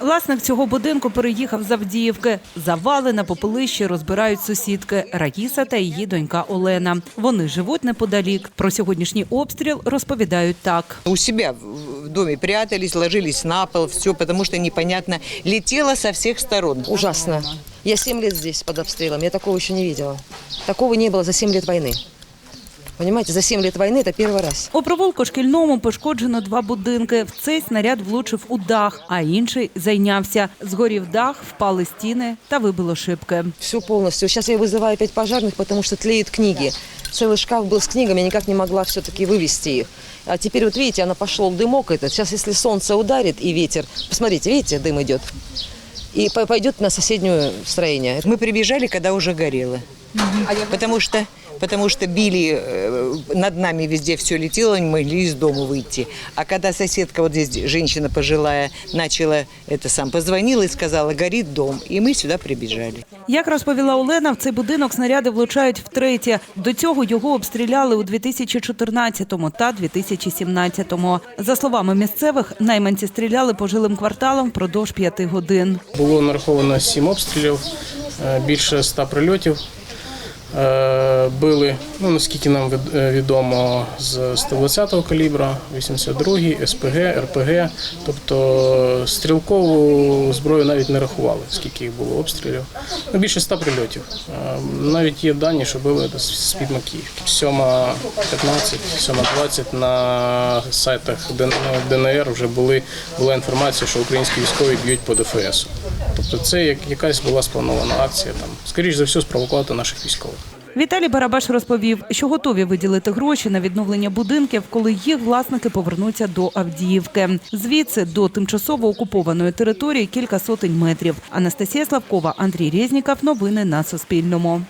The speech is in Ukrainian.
Власник цього будинку переїхав з Авдіївки. Завали на попелищі розбирають сусідки Раїса та її донька Олена. Вони живуть неподалік. Про сьогоднішній обстріл розповідають так. У себя в доме прятались, ложились на пол, все, потому что непонятно, летело со всех сторон. Ужасно. Я 7 лет здесь под обстрелом, я такого еще не видела. Такого не было за 7 лет войны. Понимаете, за 7 лет войны это первый раз. У провулку шкільному пошкоджено два будинки. В цей снаряд влучив у дах, а інший зайнявся. Згорів дах, впали стіни та вибило шибки. Все полностью. Сейчас я вызываю опять пожарных, потому что тлеют книги. Целый шкаф был с книгами, я никак не могла все-таки вывести их. А теперь вот видите, она пошел дымок этот. Сейчас если солнце ударит и ветер, посмотрите, видите, дым идет. И по- пойдет на соседнее строение. Мы прибежали, когда уже горело. Потому что, потому что били, э, над нами везде все летело, не могли из дома выйти. А когда соседка, вот здесь женщина пожилая, начала это сам, позвонила и сказала, горит дом. И мы сюда прибежали. Як розповіла Олена, в цей будинок снаряди влучають втретє. До цього його обстріляли у 2014 та 2017. За словами місцевих, найманці стріляли по жилим кварталам впродовж п'яти годин. Було нараховано сім обстрілів, е, більше ста прильотів. Е, Били, ну наскільки нам е, відомо, з 120-го калібра, 82-й, СПГ, РПГ. Тобто стрілкову зброю навіть не рахували, скільки їх було обстрілів. Ну, більше ста прильотів. Е, Навіть є дані, що били з-під Макіївки. 7.15, 7.20 на сайтах ДН- ДНР вже були, була інформація, що українські військові б'ють по ДФС. Тобто це як якась була спланована акція, там, скоріш за все, спровокувати наших військових. Віталій Барабаш розповів, що готові виділити гроші на відновлення будинків, коли їх власники повернуться до Авдіївки. Звідси до тимчасово окупованої території кілька сотень метрів. Анастасія Славкова, Андрій Резніков. Новини на Суспільному.